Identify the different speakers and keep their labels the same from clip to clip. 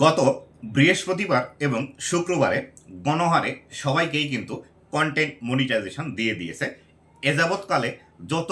Speaker 1: গত বৃহস্পতিবার এবং শুক্রবারে গণহারে সবাইকেই কিন্তু কন্টেন্ট মনিটাইজেশন দিয়ে দিয়েছে। এ যাবৎকালে যত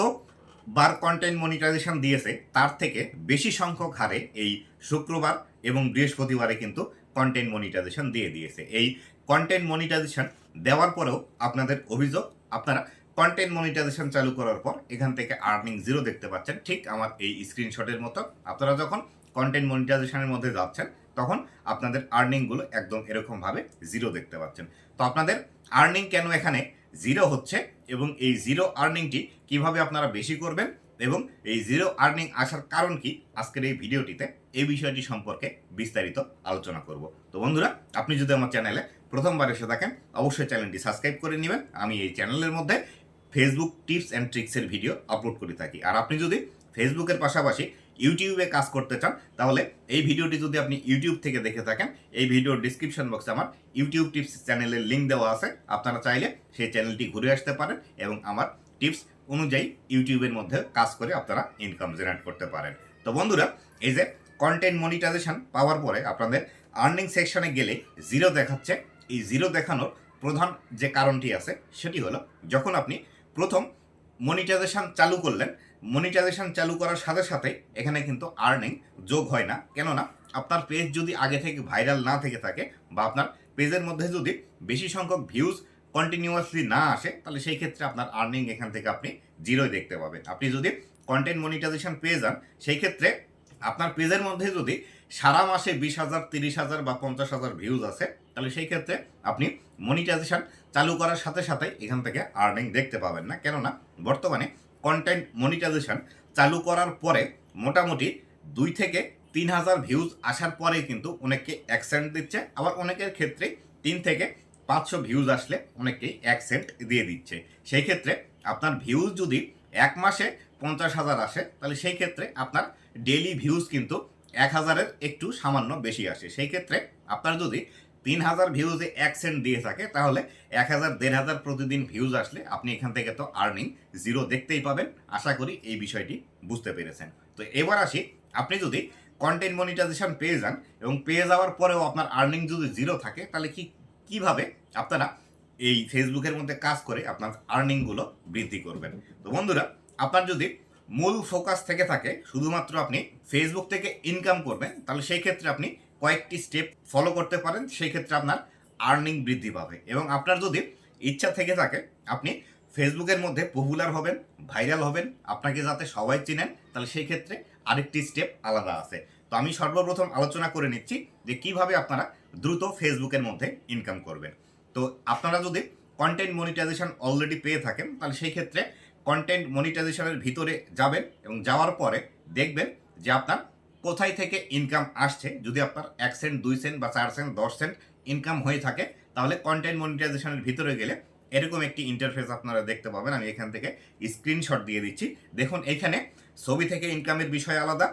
Speaker 1: বার কন্টেন্ট মনিটাইজেশন দিয়েছে, তার থেকে বেশি সংখ্যক হারে এই শুক্রবার এবং বৃহস্পতিবারে কিন্তু কন্টেন্ট মনিটাইজেশন দিয়ে দিয়েছে। এই কন্টেন্ট মনিটাইজেশন দেওয়ার পরেও আপনাদের অভিযোগ, আপনারা কন্টেন্ট মনিটাইজেশন চালু করার পর এখান থেকে আর্নিং জিরো দেখতে পাচ্ছেন। ঠিক আমার এই স্ক্রিনশটের মতো। আপনারা যখন কন্টেন্ট মনিটাইজেশনের মধ্যে যাচ্ছেন তখন আপনাদের আর্নিংগুলো একদম এরকমভাবে জিরো দেখতে পাচ্ছেন। তো আপনাদের আর্নিং কেন এখানে জিরো হচ্ছে এবং এই জিরো আর্নিংটি কীভাবে আপনারা বেশি করবেন এবং এই জিরো আর্নিং আসার কারণ কি? আজকের এই ভিডিওটিতে এই বিষয়টি সম্পর্কে বিস্তারিত আলোচনা করব। তো বন্ধুরা, আপনি যদি আমার চ্যানেলে প্রথমবার এসে থাকেন, অবশ্যই চ্যানেলটি সাবস্ক্রাইব করে নেবেন। আমি এই চ্যানেলের মধ্যে ফেসবুক টিপস অ্যান্ড ট্রিক্সের ভিডিও আপলোড করে থাকি। আর আপনি যদি ফেসবুকের পাশাপাশি ইউটিউবে কাজ করতে চান, তাহলে এই ভিডিওটি যদি আপনি ইউটিউব থেকে দেখে থাকেন, এই ভিডিওর ডিসক্রিপশন বক্সে আমার ইউটিউব টিপস চ্যানেলের লিঙ্ক দেওয়া আছে। আপনারা চাইলে সেই চ্যানেলটি ঘুরে আসতে পারেন এবং আমার টিপস অনুযায়ী ইউটিউবের মধ্যে কাজ করে আপনারা ইনকাম জেনারেট করতে পারেন। তো বন্ধুরা, এই যে কন্টেন্ট মনিটাইজেশন পাওয়ার পরে আপনাদের আর্নিং সেকশনে গেলে জিরো দেখাচ্ছে। এই জিরো দেখানোর প্রধান যে কারণটি আছে, সেটি হলো যখন আপনি প্রথম মনিটাইজেশন চালু করলেন মনিটাইজেশন চালু করার সাথে সাথে এখানে কিন্তু আর্নিং যোগ হয় না। কেননা, আপনার পেজ যদি আগে থেকে ভাইরাল না থেকে থাকে বা আপনার পেজের মধ্যে যদি বেশি সংখ্যক ভিউজ কন্টিনিউয়াসলি না আসে, তাহলে সেই ক্ষেত্রে আপনার আর্নিং এখান থেকে আপনি জিরোই দেখতে পাবেন। আপনি যদি কন্টেন্ট মনিটাইজেশন পেয়ে যান, সেই ক্ষেত্রে আপনার পেজের মধ্যে যদি সারা মাসে বিশ হাজার, তিরিশ হাজার বা পঞ্চাশ হাজার ভিউজ আছে, তাহলে সেই ক্ষেত্রে আপনি মনিটাইজেশন চালু করার সাথে সাথে এখান থেকে আর্নিং দেখতে পাবেন না। কেননা, বর্তমানে কন্টেন্ট মনিটাইজেশন চালু করার পরে মোটামুটি দুই থেকে তিন হাজার ভিউজ আসার পরে কিন্তু অনেককে এক সেন্ট দিচ্ছে। আবার অনেকের ক্ষেত্রে তিন থেকে পাঁচশো ভিউজ আসলে অনেককেই এক সেন্ট দিয়ে দিচ্ছে। সেই ক্ষেত্রে আপনার ভিউজ যদি এক মাসে পঞ্চাশ হাজার আসে, তাহলে সেই ক্ষেত্রে আপনার ডেলি ভিউজ কিন্তু এক হাজারের একটু সামান্য বেশি আসে। সেই ক্ষেত্রে আপনার যদি তিন হাজার ভিউজে এক সেন্ট দিয়ে থাকে, তাহলে এক হাজার দেড় হাজার প্রতিদিন ভিউজ আসলে আপনি এখান থেকে তো আর্নিং জিরো দেখতেই পাবেন। আশা করি এই বিষয়টি বুঝতে পেরেছেন। তো এবার আসি, আপনি যদি কন্টেন্ট মনিটাইজেশন পেয়ে যান এবং পেয়ে যাওয়ার পরেও আপনার আর্নিং যদি জিরো থাকে, তাহলে কি, কীভাবে আপনারা এই ফেসবুকের মধ্যে কাজ করে আপনার আর্নিংগুলো বৃদ্ধি করবেন? তো বন্ধুরা, আপনার যদি মূল ফোকাস থেকে থাকে, শুধুমাত্র আপনি ফেসবুক থেকে ইনকাম করবেন, তাহলে সেই ক্ষেত্রে আপনি কয়েকটি স্টেপ ফলো করতে পারেন, সেই ক্ষেত্রে আপনার আর্নিং বৃদ্ধি পাবে। এবং আপনার যদি ইচ্ছা থেকে থাকে, আপনি ফেসবুকের মধ্যে পপুলার হবেন ভাইরাল হবেন, আপনাকে যাতে সবাই চিনেন, তাহলে সেই ক্ষেত্রে আরেকটি স্টেপ আলাদা আছে। তো আমি সর্বপ্রথম আলোচনা করে নিচ্ছি যে কীভাবে আপনারা দ্রুত ফেসবুকের মধ্যে ইনকাম করবেন। তো আপনারা যদি কন্টেন্ট মনিটাইজেশন অলরেডি পেয়ে থাকেন, তাহলে সেই ক্ষেত্রে কন্টেন্ট মনিটাইজেশনের ভিতরে যাবেন এবং যাওয়ার পরে দেখবেন যে আপনার কোথায় থেকে ইনকাম আসছে, যদি আপনার এক সেন্ট দুই সেন্ট বা চার সেন্ট দশ সেন্ট ইনকাম হয়ে থাকে, তাহলে কন্টেন্ট মনিটাইজেশনের ভিতরে গেলে এরকম একটি ইন্টারফেস আপনারা দেখতে পাবেন। আমি এখান থেকে স্ক্রিনশট দিয়ে দিচ্ছি। দেখুন, এখানে ছবি থেকে ইনকামের বিষয় আলাদা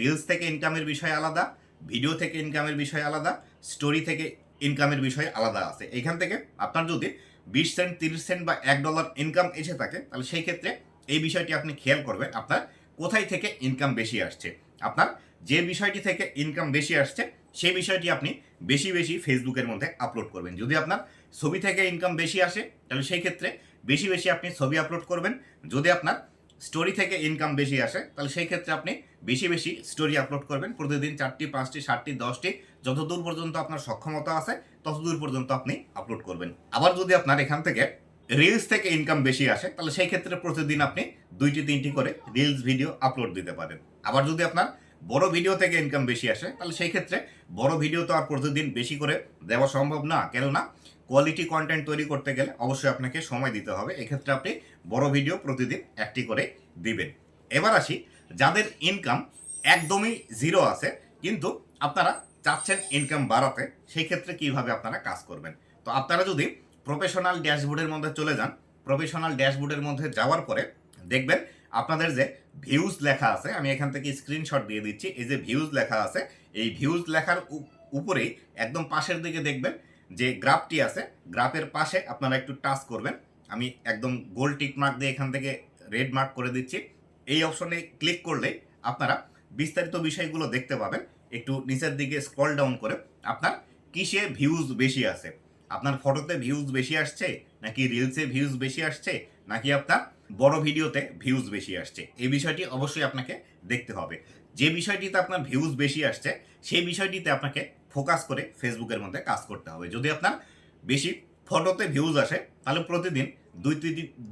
Speaker 1: রিলস থেকে ইনকামের বিষয় আলাদা ভিডিও থেকে ইনকামের বিষয় আলাদা স্টোরি থেকে ইনকামের বিষয় আলাদা আছে। এখান থেকে আপনার যদি বিশ সেন্ট তিরিশ সেন্ট বা এক ডলার ইনকাম এসে থাকে, তাহলে সেই ক্ষেত্রে এই বিষয়টি আপনি খেয়াল করবেন, আপনার কোথায় থেকে ইনকাম বেশি আসছে। আপনার যে বিষয়টি থেকে ইনকাম বেশি আসছে, সেই বিষয়টি আপনি বেশি বেশি ফেসবুকের মধ্যে আপলোড করবেন। যদি আপনার ছবি থেকে ইনকাম বেশি আসে, তাহলে সেই ক্ষেত্রে বেশি বেশি আপনি ছবি আপলোড করবেন। যদি আপনার স্টোরি থেকে ইনকাম বেশি আসে, তাহলে সেই ক্ষেত্রে আপনি বেশি বেশি স্টোরি আপলোড করবেন। প্রতিদিন চারটি, পাঁচটি, সাতটি, দশটি, যতদূর পর্যন্ত আপনার সক্ষমতা আছে, ততদূর পর্যন্ত আপনি আপলোড করবেন। আবার যদি আপনার এখান থেকে রিলস থেকে ইনকাম বেশি আসে, তাহলে সেই ক্ষেত্রে প্রতিদিন আপনি দুইটি তিনটি করে রিলস ভিডিও আপলোড দিতে পারেন। আবার যদি আপনার বড় ভিডিও থেকে ইনকাম বেশি আসে, তাহলে সেই ক্ষেত্রে বড় ভিডিও তো আর প্রতিদিন বেশি করে দেওয়া সম্ভব না। কেননা কোয়ালিটি কন্টেন্ট তৈরি করতে গেলে অবশ্যই আপনাকে সময় দিতে হবে। এক্ষেত্রে আপনি বড় ভিডিও প্রতিদিন একটি করে দিবেন। এবার আসি, যাদের ইনকাম একদমই জিরো আছে, কিন্তু আপনারা চাচ্ছেন ইনকাম বাড়াতে, সেই ক্ষেত্রে কীভাবে আপনারা কাজ করবেন? তো আপনারা যদি প্রফেশনাল ড্যাশবোর্ডের মধ্যে চলে যান প্রফেশনাল ড্যাশবোর্ডের মধ্যে যাওয়ার পরে দেখবেন আপনাদের যে ভিউজ লেখা আছে, আমি এখান থেকে স্ক্রিনশট দিয়ে দিচ্ছি, এই যে ভিউজ লেখা আছে, এই ভিউজ লেখার উপ- উপরেই একদম পাশের দিকে দেখবেন যে গ্রাফটি আছে গ্রাফের পাশে আপনারা একটু টাচ করবেন। আমি একদম গোল টিক মার্ক দিয়ে এখান থেকে রেড মার্ক করে দিচ্ছি। এই অপশনে ক্লিক করলে আপনারা বিস্তারিত বিষয়গুলো দেখতে পাবেন। একটু নিচের দিকে স্ক্রল ডাউন করে আপনার কিসে ভিউজ বেশি আছে? আপনার ফটোতে ভিউজ বেশি আসছে? নাকি রিলসে ভিউজ বেশি আসছে? নাকি আপনার বড় ভিডিওতে ভিউজ বেশি আসছে। এই বিষয়টি অবশ্যই আপনাকে দেখতে হবে। যে বিষয়টিতে আপনার ভিউজ বেশি আসছে, সেই বিষয়টিতে আপনাকে ফোকাস করে ফেসবুকের মধ্যে কাজ করতে হবে। যদি আপনার বেশি ফটোতে ভিউজ আসে, তাহলে প্রতিদিন দুই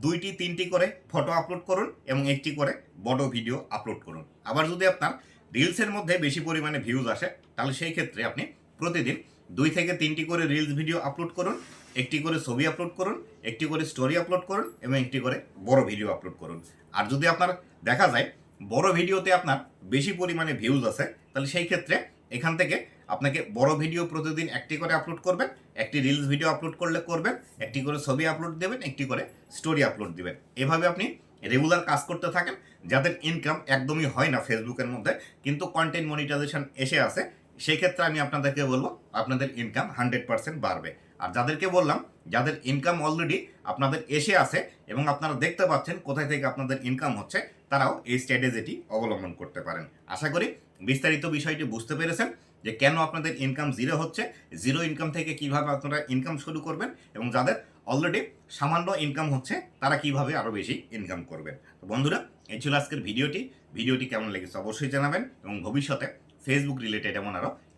Speaker 1: দুইটি, তিনটি করে ফটো আপলোড করুন এবং একটি করে বড় ভিডিও আপলোড করুন। আবার যদি আপনার রিলসের মধ্যে বেশি পরিমাণে ভিউজ আসে, তাহলে সেই ক্ষেত্রে আপনি প্রতিদিন দুই থেকে তিনটি করে রিলস ভিডিও আপলোড করুন একটি করে ছবি আপলোড করুন, একটি করে স্টোরি আপলোড করুন এবং একটি করে বড় ভিডিও আপলোড করুন। আর যদি আপনার দেখা যায় বড় ভিডিওতে আপনার বেশি পরিমাণে ভিউজ আছে, তাহলে সেই ক্ষেত্রে এখান থেকে আপনাকে বড় ভিডিও প্রতিদিন একটি করে আপলোড করবেন, একটি রিলস ভিডিও আপলোড করলে করবেন, একটি করে ছবি আপলোড দেবেন, একটি করে স্টোরি আপলোড দেবেন। এভাবে আপনি রেগুলার কাজ করতে থাকেন, যাদের ইনকাম একদমই হয় না ফেসবুকের মধ্যে, কিন্তু কন্টেন্ট মনিটাইজেশন এসে আছে, সেই ক্ষেত্রে আমি আপনাদেরকে বলব, আপনাদের ইনকাম হান্ড্রেড পার্সেন্ট বাড়বে। আর যাদেরকে বললাম, যাদের ইনকাম অলরেডি আপনাদের এসে আছে এবং আপনারা দেখতে পাচ্ছেন কোথায় থেকে আপনাদের ইনকাম হচ্ছে, তারাও এই স্ট্র্যাটেজিটি অবলম্বন করতে পারেন। আশা করি বিস্তারিত বিষয়টি বুঝতে পেরেছেন যে কেন আপনাদের ইনকাম জিরো হচ্ছে জিরো ইনকাম থেকে কীভাবে আপনারা ইনকাম শুরু করবেন এবং যাদের অলরেডি সামান্য ইনকাম হচ্ছে, তারা কীভাবে আরও বেশি ইনকাম করবেন। তো বন্ধুরা, এই ছিল আজকের ভিডিওটি। ভিডিওটি কেমন লেগেছে অবশ্যই জানাবেন এবং ভবিষ্যতে ফেসবুক রিলেটেড এমন আরও